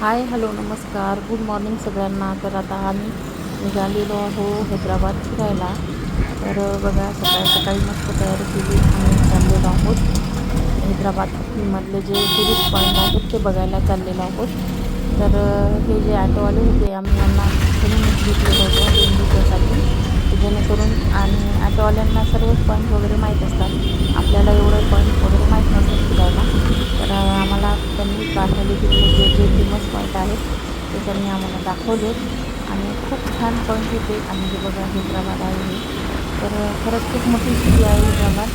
हाय hello नमस्कार. Good morning सगळ्यांना. तर आता आम्ही निघालेलो आहो हैदराबाद फिरायला. तर बघा सकाळी सकाळी मस्त तयारी केली आणि चाललेलो आहोत. हैदराबादमधले जे टुरिस्ट पॉईंट आहेत ते बघायला चाललेलो आहोत. तर हे जे ॲटोवाले होते आम्ही यांना म्हणूनच घेतलेलं होतं दोन दिवसासाठी. जेणेकरून आणि ॲटोवाल्यांना सर्वच पॉईंट वगैरे माहीत असतात. आपल्याला एवढं पॉईंट वगैरे माहीत नसतं फिरायला तर आम्हाला त्यांनी पाठवले तिथले जे जे फेमस पॉईंट आहेत ते त्यांनी आम्हाला दाखवले. आणि खूप छान पॉईंट होते आणि जे बघा हैदराबाद आहे. तर खरंच खूप मोठी सिटी आहे हैदराबाद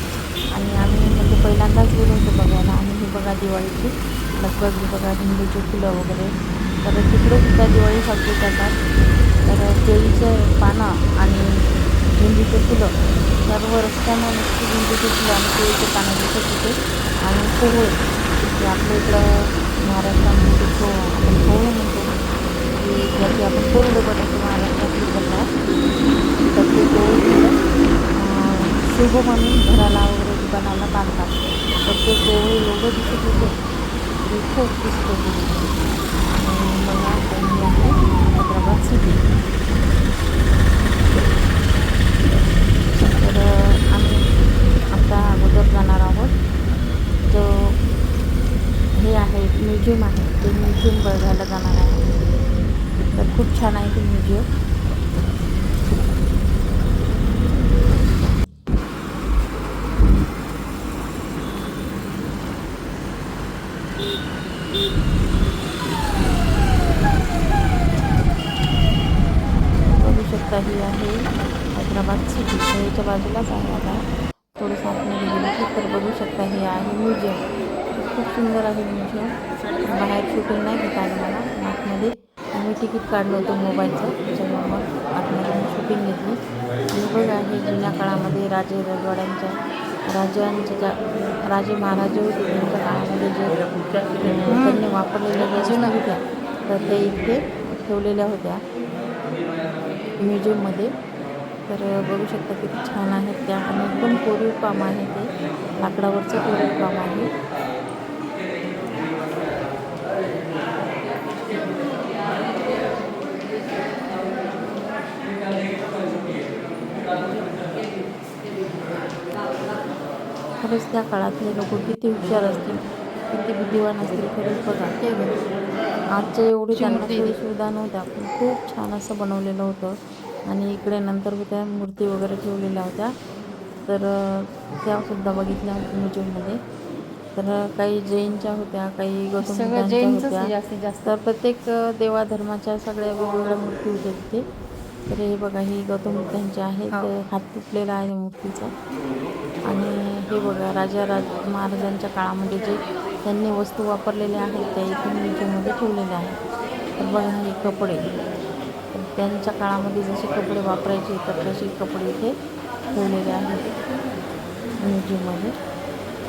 आणि आम्ही म्हणजे पहिल्यांदाच गेलो होतो बघायला. आणि हे बघा दिवाळीची. लगभग बघा झेंडूची फुलं वगैरे. तर तिकडे सुद्धा दिवाळी साजरी करतात. तर केळीचे पानं आणि झेंडूचे फुलं. सर्व रस्त्यानं नुसती झेंडूचे फुलं आणि केळीचे पानं दिसत होते. आणि पोहे जे आपल्या इकडं महाराष्ट्रामध्ये तो ज्याची आपण महाराष्ट्रातली पद्धत तर ते पोहे शुभ म्हणून घराला वगैरे दुकानाला बांधतात तर ते पोहे एवढं दिसत होते ते खूप दिसत होते मला पहिली आहे हैदराबाद सिटी तर आम्ही आता अगोदर जाणार आहोत. जो हे आहे म्युझियम आहे ते म्युझियम बघायला जाणार आहे. तर खूप छान आहे ते म्युझियम बघू शकता ही आहे हैदराबाद सिटी याच्या बाजूलाच आहे आता थोडंसं आतमध्ये गेलं तर बघू शकता हे आहे म्युझियम खूप सुंदर आहे म्युझियम बाहेर शूटिंग नाही घेता आली मला. आतमध्ये मी तिकीट काढलं होतं मोबाईलचं. त्याच्यामुळे मग आतमध्ये शूटिंग घेतली. आणि बघा हे जुन्या काळामध्ये राजे रजवाड्यांच्या राजांच्या ज्या राजे महाराजे होते त्यांच्या काळामध्ये जे त्यांनी वापरलेल्या ज्या जुन्या होत्या तर ते इथे ठेवलेल्या होत्या म्युझियममध्ये. तर बघू शकता किती छान आहेत त्या. आणि एकदम कोरीव काम आहे ते. लाकडावरचं कोरीव काम आहे. खरंच त्या काळातले लोक किती हुशार असतील किती बुद्धिवान असतील खरंच बघा. ते आजच्या एवढी त्यांना सुविधा नव्हत्या पण खूप छान असं बनवलेलं होतं. आणि इकडे नंतर होत्या मूर्ती वगैरे ठेवलेल्या होत्या. तर त्यासुद्धा बघितल्या म्युझियममध्ये. तर काही जैनच्या होत्या काही गौतम होत्या. जास्तीत जास्त. तर प्रत्येक देवाधर्माच्या सगळ्या वेगवेगळ्या मूर्ती होत्या तिथे. तर हे बघा ही गौतम बुद्धांच्या आहेत हो. हात तुटलेला आहे मूर्तीचा. आणि बघा राजा राज महाराजांच्या काळामध्ये जे त्यांनी वस्तू वापरलेल्या आहेत त्या इथे म्युझियममध्ये ठेवलेल्या आहेत. तर बघा हे कपडे. त्यांच्या काळामध्ये जसे कपडे वापरायचे तर तसे कपडे इथे ठेवलेले आहेत म्युझियममध्ये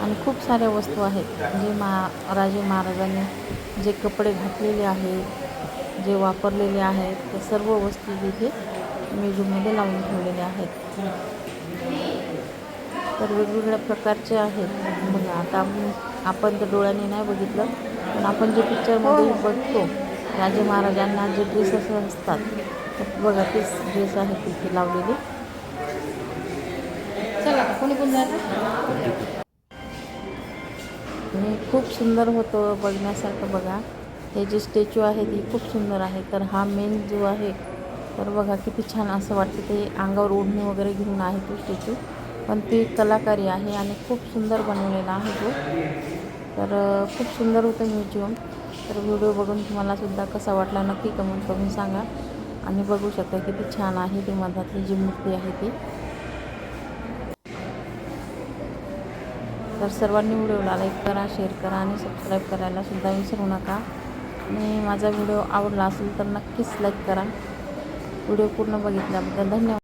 आणि खूप साऱ्या वस्तू आहेत. जे मा राजे महाराजांनी जे कपडे घातलेले आहेत जे वापरलेले आहेत ते सर्व वस्तू तिथे म्युझियममध्ये लावून ठेवलेल्या आहेत. तर वेगवेगळ्या प्रकारचे आहेत. बघा आता आपण तर डोळ्यांनी नाही बघितलं पण आपण जे पिक्चरमध्ये बघतो राजे महाराजांना जे ड्रेस असं असतात तर बघा तेच ड्रेस आहे तिथे लावलेले. चला कोणी कोण जायचं आणि खूप सुंदर होतं बघण्यासारखं बघा. हे जे स्टॅच्यू आहे ती खूप सुंदर आहे. तर हा मेन जो आहे तर बघा किती छान असं वाटतं ते अंगावर ओढणी वगैरे घेऊन आहे तो स्टॅच्यू पण ती कलाकारी आहे आणि खूप सुंदर बनवलेला आहे तो. तर खूप सुंदर होतं म्युझियम तर व्हिडिओ बघून तुम्हालासुद्धा कसा वाटला नक्की कमेंट करून सांगा. आणि बघू शकता किती छान आहे ती मधातली जी मूर्ती आहे ती. तर सर्वांनी व्हिडिओला लाईक करा शेअर करा आणि सबस्क्राईब करायलासुद्धा विसरू नका. आणि माझा व्हिडिओ आवडला असेल तर नक्कीच लाईक करा. व्हिडिओ पूर्ण बघितल्याबद्दल धन्यवाद.